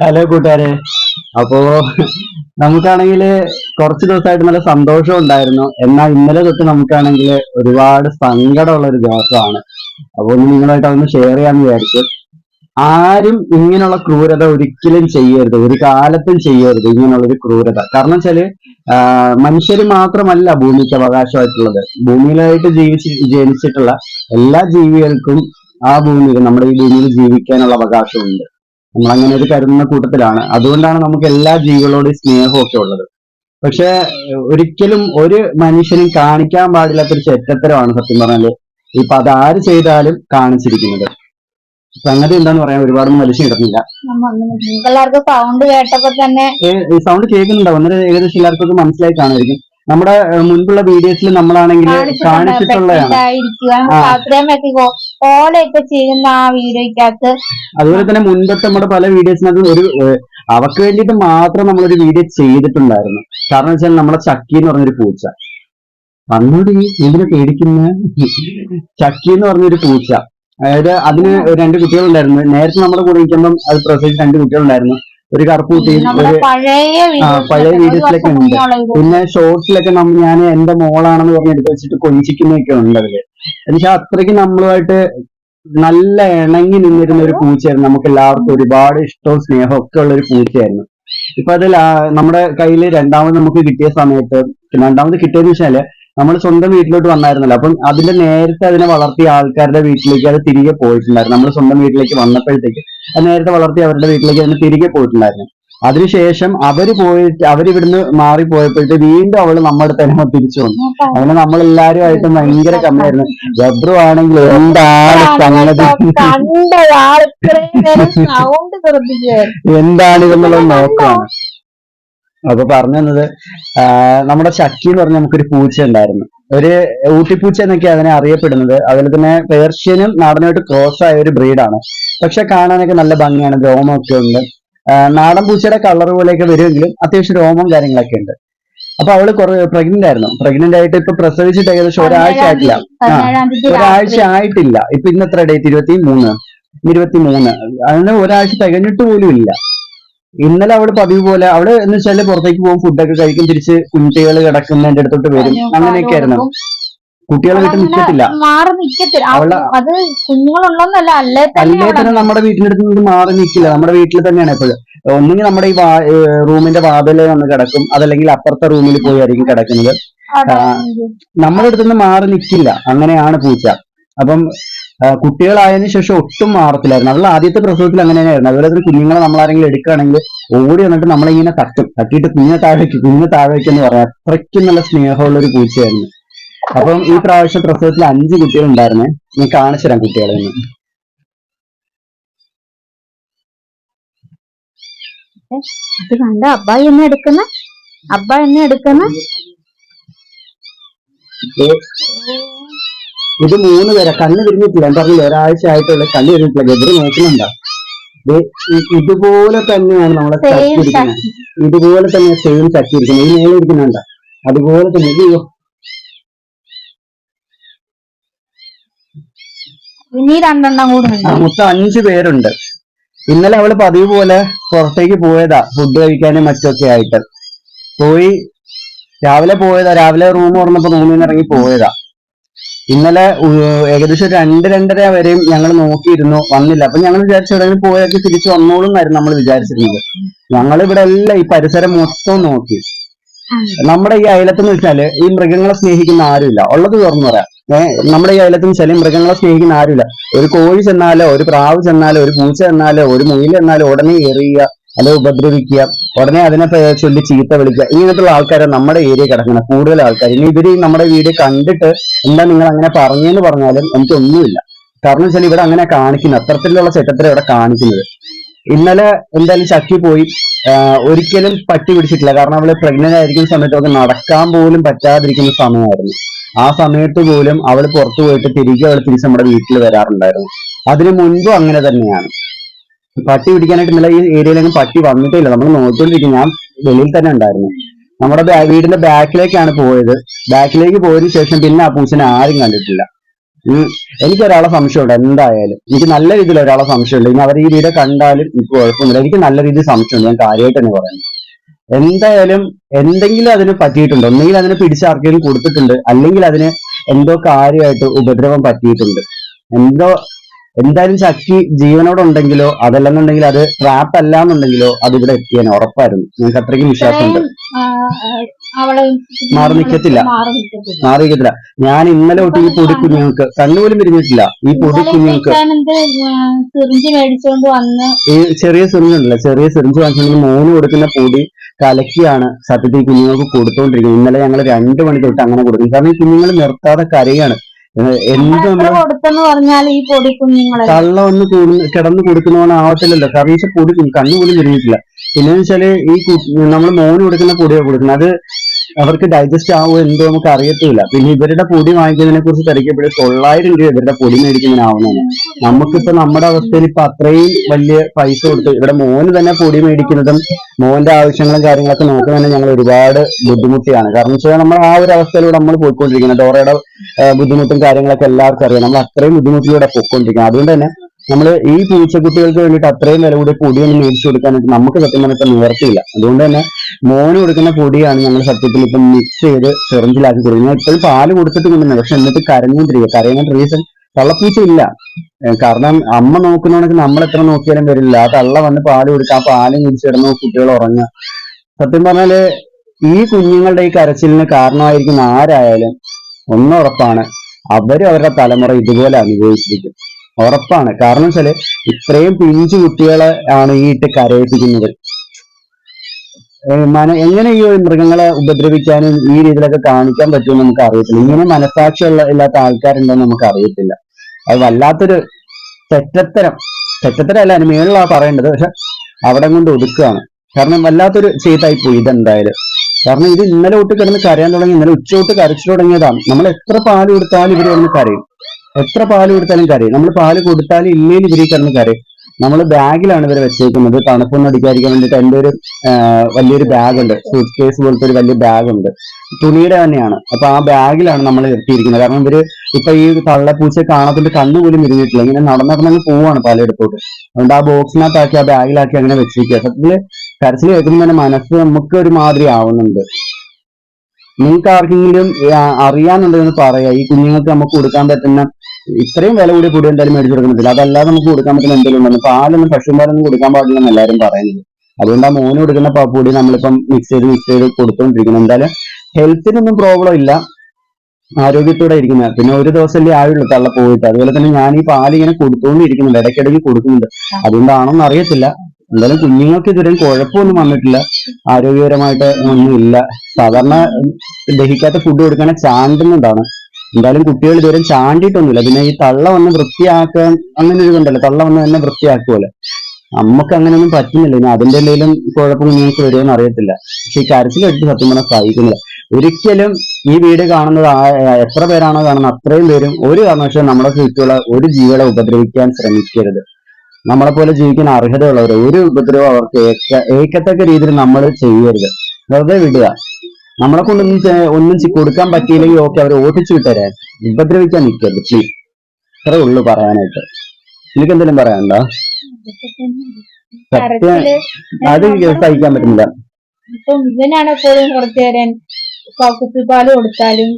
Hello കൂട്ടുകാരെ. അപ്പോ നമുക്കാണെങ്കിൽ കുറച്ച് ദിവസമായിട്ട് നല്ല സന്തോഷം ഉണ്ടായിരുന്നു. എന്നാൽ ഇന്നലെ തൊട്ട് നമുക്കാണെങ്കിൽ ഒരുപാട് സങ്കടമുള്ള ഒരു ദിവസമാണ്. അപ്പൊ ഒന്ന് നിങ്ങളായിട്ട് അതൊന്ന് ഷെയർ ചെയ്യാന്ന് വിചാരിച്ചു ആരും ഇങ്ങനെയുള്ള ക്രൂരത ഒരിക്കലും ചെയ്യരുത്. ഒരു കാലത്തും ചെയ്യരുത് ഇങ്ങനെയുള്ള ഒരു ക്രൂരത. കാരണം വെച്ചാൽ മനുഷ്യർ മാത്രമല്ല ഭൂമിക്ക് അവകാശമായിട്ടുള്ളത്. ഭൂമിയിലായിട്ട് ജീവിച്ച് ജനിച്ചിട്ടുള്ള എല്ലാ ജീവികൾക്കും ആ ഭൂമിയിൽ നമ്മുടെ ഈ ഭൂമിയിൽ ജീവിക്കാനുള്ള അവകാശമുണ്ട്. നമ്മൾ അങ്ങനെ ഒരു കരുതുന്ന കൂട്ടത്തിലാണ്. അതുകൊണ്ടാണ് നമുക്ക് എല്ലാ ജീവികളോടും സ്നേഹമൊക്കെ ഉള്ളത്. പക്ഷെ ഒരിക്കലും ഒരു മനുഷ്യനും കാണിക്കാൻ പാടില്ലാത്തൊരു ചെറ്റത്തരമാണ് സത്യം പറഞ്ഞാൽ ഇപ്പൊ അതാര് ചെയ്താലും കാണിച്ചിരിക്കുന്നത്. സംഗതി എന്താന്ന് പറയാൻ ഒരുപാടൊന്നും വലിച്ചു കിടന്നില്ല എല്ലാവർക്കും സൗണ്ട് കേട്ടപ്പോ തന്നെ സൗണ്ട് കേൾക്കുന്നുണ്ടാവും അന്നേരം ഏകദേശം എല്ലാവർക്കും മനസ്സിലായി കാണുമായിരിക്കും. നമ്മുടെ മുൻപുള്ള വീഡിയോസിൽ നമ്മളാണെങ്കിൽ കാണിച്ചിട്ടുള്ളതാണ്. ഓലയൊക്കെ ചെയ്യുന്ന ആ വീഡിയോക്കകത്ത് അതുപോലെ തന്നെ മുൻപത്തെ നമ്മുടെ പല വീഡിയോസിനകത്ത് ഒരു അവർക്ക് വേണ്ടിയിട്ട് മാത്രം നമ്മളൊരു വീഡിയോ ചെയ്തിട്ടുണ്ടായിരുന്നു. കാരണം വെച്ചാൽ നമ്മളെ ചക്കി എന്ന് പറഞ്ഞൊരു പൂച്ച. വന്നോടി എന്തിനെ പേടിക്കുന്ന? ചക്കി എന്ന് പറഞ്ഞൊരു പൂച്ച. അതായത് അതിന് രണ്ട് കുട്ടികളുണ്ടായിരുന്നു. നേരത്തെ നമ്മുടെ കൂടെ നിൽക്കുമ്പം അത് പ്രസവിച്ച് രണ്ട് കുട്ടികളുണ്ടായിരുന്നു. ഒരു കറുപ്പൂട്ടിയും ഒരു പഴയ വീഡിയോസിലൊക്കെ ഉണ്ട്. പിന്നെ ഷോർട്സിലൊക്കെ ഞാൻ എന്റെ മോളാണെന്ന് പറഞ്ഞ് എടുത്ത് വെച്ചിട്ട് കൊഞ്ചിക്കുന്നൊക്കെ ഉണ്ട് അതിൽ എനിക്ക് അത്രയ്ക്ക് നമ്മളുമായിട്ട് നല്ല ഇണങ്ങി നിന്നിരുന്ന ഒരു പൂച്ചയായിരുന്നു. നമുക്ക് എല്ലാവർക്കും ഒരുപാട് ഇഷ്ടവും സ്നേഹവും ഒക്കെ ഉള്ള ഒരു പൂച്ചയായിരുന്നു. ഇപ്പൊ അതിൽ നമ്മുടെ കയ്യിൽ രണ്ടാമത് നമുക്ക് കിട്ടിയ സമയത്ത് രണ്ടാമത് കിട്ടിയെന്ന് വെച്ചാൽ നമ്മൾ സ്വന്തം വീട്ടിലോട്ട് വന്നായിരുന്നല്ലോ. അപ്പം അതിന്റെ നേരത്തെ അതിനെ വളർത്തിയ ആൾക്കാരുടെ വീട്ടിലേക്ക് അത് തിരികെ പോയിട്ടുണ്ടായിരുന്നു. നമ്മൾ സ്വന്തം വീട്ടിലേക്ക് വന്നപ്പോഴത്തേക്ക് അത് നേരത്തെ വളർത്തി അവരുടെ വീട്ടിലേക്ക് അതിന് തിരികെ പോയിട്ടുണ്ടായിരുന്നു. അതിനുശേഷം അവർ പോയിട്ട് അവരിവിടുന്ന് മാറിപ്പോയപ്പോഴത്തെ വീണ്ടും അവൾ നമ്മുടെ തന്നെ തിരിച്ചു വന്നു. അങ്ങനെ നമ്മൾ എല്ലാരും ആയിട്ട് ഭയങ്കര കമ്മിയായിരുന്നു. ഗബ്രു ആണെങ്കിൽ എന്താണ് സംഗതി? എന്താണ് ഇതെന്നുള്ളത് നോക്കാം അപ്പൊ പറഞ്ഞു തന്നത് നമ്മുടെ ചക്കി എന്ന് പറഞ്ഞ നമുക്കൊരു പൂച്ച ഉണ്ടായിരുന്നു. ഒരു ഊട്ടിപ്പൂച്ച എന്നൊക്കെ അതിനെ അറിയപ്പെടുന്നത്. അതുപോലെ തന്നെ പേർഷ്യനും നാടനുമായിട്ട് ക്രോസ് ആയ ഒരു ബ്രീഡാണ് പക്ഷെ കാണാനൊക്കെ നല്ല ഭംഗിയാണ് രോമമൊക്കെ ഉണ്ട്. നാടൻ പൂച്ചയുടെ കളർ പോലെയൊക്കെ വരുമെങ്കിലും അത്യാവശ്യം രോമം കാര്യങ്ങളൊക്കെ ഉണ്ട്. അപ്പൊ അവൾ കുറെ പ്രഗ്നന്റ് ആയിരുന്നു. പ്രഗ്നന്റ് ആയിട്ട് ഇപ്പൊ പ്രസവിച്ചിട്ട് ഏകദേശം ഒരാഴ്ച ആയിട്ടില്ല. ഒരാഴ്ച ആയിട്ടില്ല. ഇപ്പൊ ഇന്ന് എത്ര ഡേറ്റ് ഇരുപത്തി മൂന്ന് ഇരുപത്തി മൂന്ന് അതിന് ഒരാഴ്ച തികഞ്ഞിട്ട് പോലും ഇല്ല. ഇന്നലെ അവൾ പതിവ് പോലെ അവൾ എന്ന് വെച്ചാൽ പുറത്തേക്ക് പോകും ഫുഡൊക്കെ കഴിക്കും തിരിച്ച് കുട്ടികൾ കിടക്കുന്നതിന്റെ അടുത്തോട്ട് വരും. അങ്ങനെയൊക്കെ ആയിരുന്നു. കുട്ടികളെ വീട്ടിൽ നിൽക്കത്തില്ല മാറി നിക്കത്തില്ല. അവൾ അത് കുഞ്ഞുങ്ങളുള്ളന്നല്ല അല്ലേ തന്നെ അല്ലേ തന്നെ നമ്മുടെ വീട്ടിനടുത്ത് അടുത്ത് നിന്ന് മാറി നിൽക്കില്ല നമ്മുടെ വീട്ടിൽ തന്നെയാണ് എപ്പോഴും. ഒന്നുകിൽ നമ്മുടെ ഈ റൂമിന്റെ വാതിലെ വന്ന് കിടക്കും. അതല്ലെങ്കിൽ അപ്പുറത്തെ റൂമിൽ പോയി ആയിരിക്കും കിടക്കുന്നത്. നമ്മുടെ അടുത്ത് അടുത്തുനിന്ന് മാറി നിൽക്കില്ല അങ്ങനെയാണ് പൂച്ച. അപ്പം കുട്ടികളായതിനു ശേഷം ഒട്ടും മാറത്തില്ലായിരുന്നു. അതുള്ള ആദ്യത്തെ പ്രസവത്തിൽ അങ്ങനെ തന്നെയായിരുന്നു. അതുപോലെ തന്നെ കുഞ്ഞുങ്ങളെ നമ്മൾ ആരെങ്കിലും എടുക്കുകയാണെങ്കിൽ ഓടി വന്നിട്ട് നമ്മളിങ്ങനെ തട്ടും. തട്ടിയിട്ട് കുഞ്ഞെ താഴേക്ക് കുഞ്ഞെ താഴേക്ക് എന്ന് പറയാം. അത്രയ്ക്കും നല്ല സ്നേഹമുള്ള ഒരു പൂച്ചയായിരുന്നു. അപ്പം ഈ പ്രാവശ്യം പ്രസവത്തിൽ അഞ്ച് കുട്ടികൾ ഉണ്ടായിരുന്നേ ഞാൻ കാണിച്ചു തരാം കുട്ടികളെ ഒന്ന് അത് കണ്ട? അബ്ബായി എന്നെ എടുക്കുന്ന? അബ്ബ എന്നെ എടുക്കുന്ന? ഇത് മൂന്ന് പേരെ. കണ്ണു തിരിഞ്ഞിട്ടില്ല പറഞ്ഞില്ല ഒരാഴ്ച ആയിട്ടുള്ള കണ്ണ് തിരിഞ്ഞിട്ടില്ല. ഗബറി നോക്കുന്നുണ്ടോ? ഇതുപോലെ തന്നെയാണ് നമ്മളെ ഇതുപോലെ തന്നെ സെയിം ചട്ടിരിക്കുന്നത് ഈ മേലെ ഇരിക്കുന്നുണ്ട അതുപോലെ തന്നെ ഇത് ഇനി രണ്ടെണ്ണം കൂടെ ആ, മൊത്തം അഞ്ച് പേരുണ്ട്. ഇന്നലെ അവൾ പതിവ് പോലെ പുറത്തേക്ക് പോയതാ ഫുഡ് കഴിക്കാനും മറ്റൊക്കെ ആയിട്ട്. പോയി രാവിലെ പോയതാ രാവിലെ റൂം തുറന്നപ്പോ റൂമിൽ നിന്ന് ഇറങ്ങി പോയതാ. ഇന്നലെ ഏകദേശം രണ്ട് രണ്ടര വരെയും ഞങ്ങൾ നോക്കിയിരുന്നു വന്നില്ല. അപ്പൊ ഞങ്ങൾ വിചാരിച്ചു എവിടെയെങ്കിലും പോയൊക്കെ തിരിച്ചു വന്നോളും എന്നായിരുന്നു നമ്മൾ വിചാരിച്ചിരുന്നത്. ഞങ്ങൾ ഇവിടെ എല്ലാം ഈ പരിസരം മൊത്തം നോക്കി. നമ്മുടെ ഈ അയലത്തെന്ന് വെച്ചാൽ ഈ മൃഗങ്ങളെ സ്നേഹിക്കുന്ന ആരുമില്ല. ഉള്ളത് തുറന്നു പറയാം. നമ്മുടെ ഈ അയലത്തും ചില മൃഗങ്ങളെ സ്നേഹിക്കുന്ന ആരുമില്ല. ഒരു കോഴി ചെന്നാലോ ഒരു പ്രാവ് ചെന്നാലോ ഒരു പൂച്ച ചെന്നാലോ ഒരു മുയിൽ ചെന്നാലോ ഉടനെ എറിയുക അല്ലെ ഉപദ്രവിക്കുക ഉടനെ അതിനെ ചൊല്ലി ചീത്ത വിളിക്കുക. ഇങ്ങനത്തുള്ള ആൾക്കാരെ നമ്മുടെ ഏരിയ കിടക്കുന്നത് കൂടുതൽ ആൾക്കാർ ഇനി ഇവർ നമ്മുടെ വീഡിയോ കണ്ടിട്ട് എന്താ നിങ്ങൾ അങ്ങനെ പറഞ്ഞെന്ന് പറഞ്ഞാലും എനിക്കൊന്നുമില്ല. കാരണം വെച്ചാൽ ഇവിടെ അങ്ങനെ കാണിക്കുന്നു അത്തരത്തിലുള്ള സെറ്റത്തിലാണ് ഇവിടെ കാണിക്കുന്നത്. ഇന്നലെ എന്തായാലും ചക്കി പോയി. ഒരിക്കലും പട്ടി പിടിച്ചിട്ടില്ല. കാരണം അവൾ പ്രഗ്നന്റ് ആയിരിക്കുന്ന സമയത്ത് അവൾക്ക് നടക്കാൻ പോലും പറ്റാതിരിക്കുന്ന സമയമായിരുന്നു. ആ സമയത്ത് പോലും അവൾ പുറത്തു പോയിട്ട് തിരികെ അവൾ തിരിച്ച് നമ്മുടെ വീട്ടിൽ വരാറുണ്ടായിരുന്നു. അതിനു മുൻപും അങ്ങനെ തന്നെയാണ്. പട്ടി പിടിക്കാനായിട്ട് ഇന്നലെ ഈ ഏരിയയിലൊന്നും പട്ടി വന്നിട്ടില്ല. നമ്മൾ നോക്കിക്കൊണ്ടിരിക്കും. ഞാൻ വെളിയിൽ തന്നെ ഉണ്ടായിരുന്നു. നമ്മുടെ വീടിന്റെ ബാക്കിലേക്കാണ് പോയത്. ബാക്കിലേക്ക് പോയതിനു ശേഷം പിന്നെ ആ പൂച്ചനെ ആരും കണ്ടിട്ടില്ല. എനിക്ക് ഒരാളെ സംശയമുണ്ട്. എന്തായാലും എനിക്ക് നല്ല രീതിയിൽ ഒരാളെ സംശയമുണ്ട്. ഇനി അവർ ഈ വീഡിയോ കണ്ടാലും എനിക്ക് കുഴപ്പമൊന്നുമില്ല. എനിക്ക് നല്ല രീതിയിൽ സംശയമുണ്ട്. ഞാൻ കാര്യമായിട്ട് തന്നെ പറയുന്നത് എന്തായാലും എന്തെങ്കിലും അതിന് പറ്റിയിട്ടുണ്ട്. ഒന്നെങ്കിൽ അതിനെ പിടിച്ചാർക്കെങ്കിലും കൊടുത്തിട്ടുണ്ട്. അല്ലെങ്കിൽ അതിന് എന്തോ കാര്യമായിട്ട് ഉപദ്രവം പറ്റിയിട്ടുണ്ട്. എന്തോ എന്തായാലും ശക്തി ജീവനോടുണ്ടെങ്കിലോ അതല്ലെന്നുണ്ടെങ്കിൽ അത് ട്രാപ്പ് അല്ല എന്നുണ്ടെങ്കിലോ അത് ഇവിടെ എത്തിയാൻ ഉറപ്പായിരുന്നു ഞങ്ങൾക്ക് അത്രയ്ക്കും വിശ്വാസമുണ്ട് അവളെ മാറി നിക്കത്തില്ല. മാറി നിക്കത്തില്ല. ഞാൻ ഇന്നലെ തൊട്ട് ഈ പൊടി കുഞ്ഞുങ്ങൾക്ക് കണ്ണുപോലും പിരിഞ്ഞിട്ടില്ല. ഈ പൊടി കുഞ്ഞുങ്ങൾക്ക് സിറിഞ്ച് മേടിച്ചോണ്ട് വന്ന് ഈ ചെറിയ സിറിഞ്ചുണ്ടല്ലോ ചെറിയ സിറിഞ്ച് വാങ്ങിച്ചുകൊണ്ട് മൂന്ന് കൊടുക്കുന്ന പൊടി കലക്കിയാണ് സത്യത്തിൽ കുഞ്ഞുങ്ങൾക്ക് കൊടുത്തോണ്ടിരിക്കുന്നത്. ഇന്നലെ ഞങ്ങൾ രണ്ടു മണി തൊട്ട് അങ്ങനെ കൊടുക്കും. കാരണം ഈ കുഞ്ഞുങ്ങൾ നിർത്താതെ കരയാണ്. എന്ത് കൊടുത്തെന്ന് പറഞ്ഞാൽ ഈ പൊടി കുഞ്ഞുങ്ങളെ കള്ള ഒന്ന് കൂടു- കിടന്ന് കൊടുക്കുന്നവണ് ആവത്തില്ലല്ലോ. കാരണം പൊടി കണ്ണു പോലും തിരിഞ്ഞിട്ടില്ല പിന്നെ വെച്ചാൽ ഈ നമ്മൾ മോന് കൊടുക്കുന്ന പൊടിയാണ് കൊടുക്കുന്നത്. അത് അവർക്ക് ഡൈജസ്റ്റ് ആവുമോ എന്തോ നമുക്ക് അറിയത്തില്ല പിന്നെ ഇവരുടെ പൊടി വാങ്ങിക്കുന്നതിനെ കുറിച്ച് തിരക്കിയപ്പോഴും തൊള്ളായിരം രൂപ ഇവരുടെ പൊടി മേടിക്കുന്നതിനാവുന്നതാണ് നമുക്കിപ്പോ നമ്മുടെ അവസ്ഥയിൽ ഇപ്പൊ അത്രയും വലിയ പൈസ കൊടുത്ത് ഇവിടെ മോന് തന്നെ പൊടി മേടിക്കുന്നതും മോന്റെ ആവശ്യങ്ങളും കാര്യങ്ങളൊക്കെ നോക്കുന്നതന്നെ ഞങ്ങൾ ഒരുപാട് ബുദ്ധിമുട്ടിയാണ്. കാരണം വെച്ചാൽ നമ്മൾ ആ ഒരു അവസ്ഥയിലൂടെ നമ്മൾ പോയിക്കൊണ്ടിരിക്കുന്നത്. ഡോറയുടെ ബുദ്ധിമുട്ടും കാര്യങ്ങളൊക്കെ എല്ലാവർക്കും അറിയാം. നമ്മൾ അത്രയും ബുദ്ധിമുട്ടിലൂടെ പോയിക്കൊണ്ടിരിക്കുന്നത്. അതുകൊണ്ട് തന്നെ നമ്മൾ ഈ പൂച്ചക്കുട്ടികൾക്ക് വേണ്ടിയിട്ട് അത്രയും വില കൂടിയ പൊടിയൊന്നും മേടിച്ചു കൊടുക്കാനായിട്ട് നമുക്ക് സത്യം പറഞ്ഞാൽ നിവർത്തിയില്ല. അതുകൊണ്ട് തന്നെ മോന് കൊടുക്കുന്ന പൊടിയാണ് ഞങ്ങൾ സത്യത്തിൽ ഇപ്പം മിക്സ് ചെയ്ത് ചെറുഞ്ചിലാക്കി കൊടുക്കുന്നത്. ഇപ്പോഴും പാൽ കൊടുത്തിട്ട് കൊണ്ടുവന്നത് പക്ഷെ എന്നിട്ട് കരഞ്ഞുകൊണ്ടിരിക്കുക. കരയുന്ന റീസൺ തള്ളപ്പൂച്ച ഇല്ല കാരണം അമ്മ നോക്കുന്നവണെങ്കിൽ നമ്മൾ എത്ര നോക്കിയാലും വരില്ല. ആ തള്ള വന്ന് പാൽ കൊടുക്കുക ആ പാലും കുടിച്ചിടുന്നു കുട്ടികൾ ഉറങ്ങുക. സത്യം പറഞ്ഞാൽ ഈ കുഞ്ഞുങ്ങളുടെ ഈ കരച്ചിലിന് കാരണമായിരിക്കുന്ന ആരായാലും ഒന്നുറപ്പാണ് അവരും അവരുടെ തലമുറ ഇതുപോലെ അനുഭവിച്ചിരിക്കും. ഉറപ്പാണ്. കാരണം വെച്ചാൽ ഇത്രയും പിഞ്ചു കുട്ടികളെ ആണ് ഈ ഇട്ട് കരയിപ്പിക്കുന്നത്. മന എങ്ങനെ ഈ മൃഗങ്ങളെ ഉപദ്രവിക്കാനും ഈ രീതിയിലൊക്കെ കാണിക്കാൻ പറ്റുമെന്ന് നമുക്ക് അറിയത്തില്ല. ഇങ്ങനെ മനസാക്ഷിയുള്ള ഇല്ലാത്ത ആൾക്കാരുണ്ടെന്ന് നമുക്ക് അറിയത്തില്ല. അത് വല്ലാത്തൊരു തെറ്റത്തരം തെറ്റത്തരം അല്ല അതിന് മേളിലാണ് പറയേണ്ടത്. പക്ഷെ അവിടെ കൊണ്ട് ഒതുക്കുകയാണ്. കാരണം വല്ലാത്തൊരു ചെയ്തായി പോയി ഇതെന്തായാലും. കാരണം ഇത് ഇന്നലെ തൊട്ട് കിടന്ന് കരയാൻ തുടങ്ങി ഇന്നലെ ഉച്ച തൊട്ട് കരച്ചു തുടങ്ങിയതാണ്. നമ്മൾ എത്ര പാൽ കൊടുത്താലും ഇവിടെ കിടന്ന് കരയും. എത്ര പാൽ കൊടുത്താലും കരയും. നമ്മൾ പാൽ കൊടുത്താലും ഇല്ലെങ്കിൽ ഇവർ കിടന്ന് കരയും. നമ്മൾ ബാഗിലാണ് ഇവരെ വെച്ചേക്കുന്നത്. തണുപ്പൊന്നും അടിക്കാതിരിക്കാൻ വേണ്ടിയിട്ട് എന്റെ ഒരു വലിയൊരു ബാഗുണ്ട്. സൂട്ട് കേസ് പോലത്തെ ഒരു വലിയ ബാഗുണ്ട്. തുണിയുടെ തന്നെയാണ്. അപ്പൊ ആ ബാഗിലാണ് നമ്മൾ എത്തിയിരിക്കുന്നത്. കാരണം ഇവർ ഇപ്പൊ ഈ തള്ളപ്പൂച്ച കാണത്തിന്റെ കണ്ണു പോലും ഇരുന്നിട്ടില്ല. ഇങ്ങനെ നടന്നിറങ്ങി പോവാണ് പലയിടത്തോട്ട് അതുകൊണ്ട് ആ ബോക്സിനകത്താക്കി ആ ബാഗിലാക്കി അങ്ങനെ വെച്ചിരിക്കുക സത്യത്തിൽ കരച്ചിൽ കേൾക്കുമ്പോൾ തന്നെ മനസ്സ് നമുക്ക് ഒരു മാതിരി ആവുന്നുണ്ട്. നിങ്ങൾക്ക് ആർക്കെങ്കിലും അറിയാനുണ്ടെന്ന് പറയാ. ഈ കുഞ്ഞുങ്ങൾക്ക് നമുക്ക് കൊടുക്കാൻ പറ്റുന്ന ഇത്രയും വില കൂടി കൂടി എന്തായാലും മേടിച്ചു കൊടുക്കുന്നില്ല. അതല്ലാതെ നമുക്ക് കൊടുക്കാൻ പറ്റുന്ന എന്തെങ്കിലും ഉണ്ടെന്ന് പാലൊന്നും പശുമാരൊന്നും കൊടുക്കാൻ പാടില്ല എന്ന് എല്ലാവരും പറയുന്നത്. അതുകൊണ്ട് ആ മോന് കൊടുക്കുന്ന പ- പൊടി നമ്മളിപ്പം മിക്സ് ചെയ്ത് മിക്സ് ചെയ്ത് കൊടുത്തോണ്ടിരിക്കുന്നത് എന്തായാലും ഹെൽത്തിനൊന്നും പ്രോബ്ലം ഇല്ല. ആരോഗ്യത്തോടെ ഇരിക്കുന്നത്. പിന്നെ ഒരു ദിവസമല്ലേ ആയുള്ളൂ തള്ള പോയിട്ട്. അതുപോലെ തന്നെ ഞാൻ ഈ പാൽ ഇങ്ങനെ കൊടുത്തോണ്ടിരിക്കുന്നുണ്ട്. ഇടയ്ക്കിടയ്ക്ക് കൊടുക്കുന്നുണ്ട്. അതുകൊണ്ടാണോന്ന് അറിയത്തില്ല. എന്തായാലും കുഞ്ഞുങ്ങൾക്ക് ഇതുവരെ കുഴപ്പമൊന്നും വന്നിട്ടില്ല. ആരോഗ്യപരമായിട്ട് ഒന്നും ഇല്ല സാധാരണ ദഹിക്കാത്ത ഫുഡ് കൊടുക്കണ ചാണ്ടുന്നതാണ് എന്തായാലും കുട്ടികൾ ഇതുവരെ ചാണ്ടിയിട്ടൊന്നുമില്ല. പിന്നെ ഈ തള്ള വന്ന് വൃത്തിയാക്കാൻ അങ്ങനെ ഒരു ഇതുണ്ടല്ലോ. തള്ള വന്ന് തന്നെ വൃത്തിയാക്കുമല്ലോ നമുക്ക് അങ്ങനെയൊന്നും പറ്റുന്നില്ല. ഇനി അതിന്റെ എന്തെങ്കിലും കുഴപ്പം നിങ്ങൾക്ക് വരുമെന്ന് അറിയത്തില്ല. പക്ഷെ ഈ കരച്ചിൽ എടുത്ത് സത്യം പറഞ്ഞാൽ സഹിക്കുന്നില്ല. ഒരിക്കലും ഈ വീട് കാണുന്നത് എത്ര പേരാണോ കാണുന്നത് അത്രയും പേരും ഒരു കാരണവശാലും നമ്മളെ ചുറ്റുള്ള ഒരു ജീവികളെ ഉപദ്രവിക്കാൻ ശ്രമിക്കരുത്. നമ്മളെ പോലെ ജീവിക്കാൻ അർഹതയുള്ളവർ ഒരു ഉപദ്രവം അവർക്ക് ഏക്ക ഏക്കത്തക്ക രീതിയിൽ നമ്മൾ ചെയ്യരുത്. വെറുതെ വിടുക. നമ്മളെ കൊണ്ടൊന്നും ഒന്നും കൊടുക്കാൻ പറ്റിയില്ലെങ്കിൽ ഓക്കെ അവരെ ഓട്ടിച്ചു വിട്ടരാൻ ഉപദ്രവിക്കാൻ നിൽക്കരുത്. പ്ലീസ് അത്രേ ഉള്ളു പറയാനായിട്ട്. എനിക്ക് എന്തെങ്കിലും പറയാനുണ്ടോ? സത്യം അത് സഹിക്കാൻ പറ്റുന്നില്ല. ഇപ്പം ഇവനാണ് എപ്പോഴും കുറച്ചു നേരം കുപ്പിപ്പാൽ കൊടുത്താലും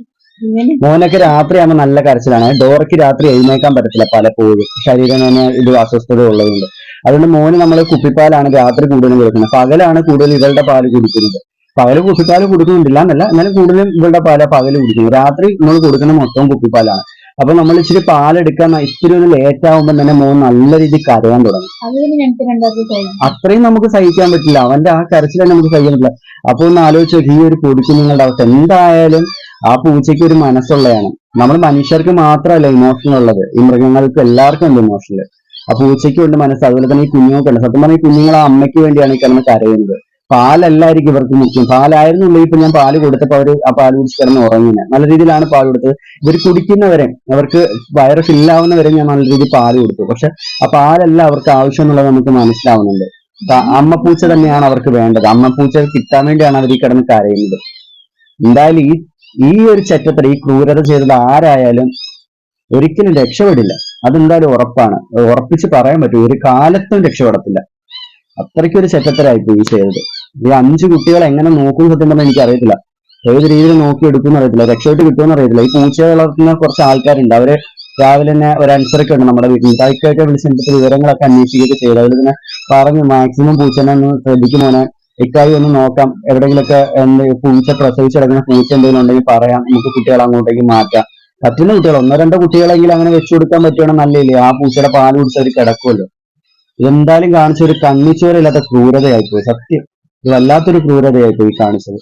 മോനൊക്കെ രാത്രിയാകുമ്പോ നല്ല കരച്ചിലാണ്. ഡോറയ്ക്ക് രാത്രി എഴുന്നേക്കാൻ പറ്റത്തില്ല പലപ്പോഴും. ശരീരം തന്നെ ഇത് അസ്വസ്ഥത ഉള്ളതുകൊണ്ട്. അതുകൊണ്ട് മോന് നമ്മൾ കുപ്പിപ്പാലാണ് രാത്രി കൂടുതലും കൊടുക്കുന്നത്. പകലാണ് കൂടുതൽ ഇവളുടെ പാൽ കുടിക്കുന്നത്. പകൽ കുപ്പിപ്പാൽ കൊടുക്കുന്നുണ്ടില്ല. എന്നല്ല എന്നാലും കൂടുതലും ഇവളുടെ പാല പകൽ കുടിക്കുന്നു രാത്രി നമ്മൾ കൊടുക്കുന്ന മൊത്തം കുപ്പിപ്പാലാണ്. അപ്പൊ നമ്മൾ ഇച്ചിരി പാലെടുക്കാൻ ഇച്ചിരി ഒന്ന് ലേറ്റ് ആകുമ്പോൾ തന്നെ മോൻ നല്ല രീതിയിൽ കരയാൻ തുടങ്ങും. അത്രയും നമുക്ക് സഹിക്കാൻ പറ്റില്ല. അവന്റെ ആ കരച്ചിൽ തന്നെ നമുക്ക് സഹിക്കാൻ പറ്റില്ല. അപ്പൊ ഒന്ന് ആലോചിച്ച് ഈ ഒരു പൊടിക്കുഞ്ഞുങ്ങളുടെ അവസ്ഥ എന്തായാലും ആ പൂച്ചയ്ക്ക് ഒരു മനസ്സുള്ളതാണ്. നമ്മൾ മനുഷ്യർക്ക് മാത്രമല്ല ഇമോഷൻ ഉള്ളത്. ഈ മൃഗങ്ങൾക്ക് എല്ലാവർക്കും ഉണ്ട് ഇമോഷണൽ ആ പൂച്ചയ്ക്കും ഉണ്ട് മനസ്സ്. അതുപോലെ തന്നെ ഈ കുഞ്ഞുങ്ങൾക്കുണ്ട് സത്യം പറഞ്ഞാൽ ഈ കുഞ്ഞുങ്ങൾ ആ അമ്മയ്ക്ക് വേണ്ടിയാണ് ഈ കിടന്ന് കരയുന്നത്. പാലല്ലായിരിക്കും ഇവർക്ക് മുഖ്യം പാലായിരുന്നു ഇപ്പൊ ഞാൻ പാൽ കൊടുത്തപ്പോ അവർ ആ പാൽ കുടിച്ച് കിടന്ന് ഉറങ്ങുന്നത് നല്ല രീതിയിലാണ് പാൽ കൊടുത്തത്. ഇവർ കുടിക്കുന്നവരെ അവർക്ക് വയറ് ഫില്ലാവുന്നവരെ ഞാൻ നല്ല രീതിയിൽ പാൽ കൊടുത്തു. പക്ഷെ ആ പാലല്ല അവർക്ക് ആവശ്യം എന്നുള്ളത് നമുക്ക് മനസ്സിലാവുന്നുണ്ട്. അമ്മ പൂച്ച തന്നെയാണ് അവർക്ക് വേണ്ടത്. അമ്മ അമ്മപ്പൂച്ച കിട്ടാൻ വേണ്ടിയാണ് അവർ ഈ കിടന്ന് കരയുന്നത്. എന്തായാലും ഈ ഈ ഒരു ചറ്റത്തിൽ ഈ ക്രൂരത ചെയ്തത് ആരായാലും ഒരിക്കലും രക്ഷപ്പെടില്ല. അതെന്തായാലും ഉറപ്പാണ്. ഉറപ്പിച്ച് പറയാൻ പറ്റും. ഒരു കാലത്തും രക്ഷപ്പെടത്തില്ല. അത്രയ്ക്കൊരു ചെറ്റത്തരായി പോയി ചെയ്തത്. ഈ അഞ്ച് കുട്ടികളെ എങ്ങനെ നോക്കും സത്യം പറഞ്ഞാൽ എനിക്ക് അറിയത്തില്ല ഏത് രീതിയിൽ നോക്കി എടുക്കുമെന്ന് അറിയത്തില്ല രക്ഷപ്പെട്ട് കിട്ടുമെന്ന് അറിയത്തില്ല ഈ പൂച്ചയെ വളർത്തുന്ന കുറച്ച് ആൾക്കാരുണ്ട്. അവർ രാവിലെ തന്നെ ഒരു അനുസരൊക്കെ ഉണ്ട് നമ്മുടെ വീട്ടിൽ. ഇതായിക്കൊക്കെ വിളിച്ചിട്ട് വിവരങ്ങളൊക്കെ അന്വേഷിക്കുകയൊക്കെ ചെയ്തു. അതിൽ തന്നെ പറഞ്ഞു മാക്സിമം പൂച്ചനെ ഒന്ന് ശ്രദ്ധിക്കുമോനെ ഇക്കായി ഒന്ന് നോക്കാം. എവിടെയെങ്കിലൊക്കെ എന്ത് പൂച്ച പ്രസവിച്ചിടക്കുന്ന പൂച്ച എന്തെങ്കിലും ഉണ്ടെങ്കിൽ പറയാം. നമുക്ക് കുട്ടികളെ അങ്ങോട്ടേക്ക് മാറ്റാം. പറ്റുന്ന കുട്ടികൾ ഒന്നോ രണ്ടോ കുട്ടികളെങ്കിലും അങ്ങനെ വെച്ചു കൊടുക്കാൻ പറ്റുകയാണെങ്കിൽ നല്ലില്ലേ ആ പൂച്ചയുടെ പാൽ കുടിച്ചവർ കിടക്കുമല്ലോ ഇതെന്തായാലും കാണിച്ച ഒരു കണ്ണിച്ചോരില്ലാത്ത ക്രൂരതയായിപ്പോയി. സത്യം. ഇത് വല്ലാത്തൊരു ക്രൂരതയായിപ്പോയി കാണിച്ചത്.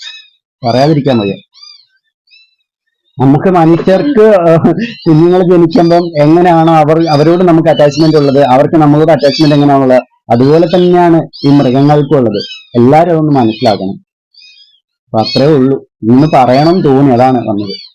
പറയാതിരിക്കാൻ വയ്യ. നമുക്ക് മനുഷ്യർക്ക് കുഞ്ഞുങ്ങൾ ജനിക്കുമ്പം എങ്ങനെയാണോ അവർ അവരോട് നമുക്ക് അറ്റാച്ച്മെന്റ് ഉള്ളത് അവർക്ക് നമ്മളോട് അറ്റാച്ച്മെന്റ് എങ്ങനെയാണുള്ളത് അതുപോലെ തന്നെയാണ് ഈ മൃഗങ്ങൾക്കും ഉള്ളത്. എല്ലാവരും അതൊന്ന് മനസ്സിലാക്കണം. അപ്പൊ അത്രേ ഉള്ളൂ. ഇന്ന് പറയണം തോന്നി അതാണ് വന്നത്.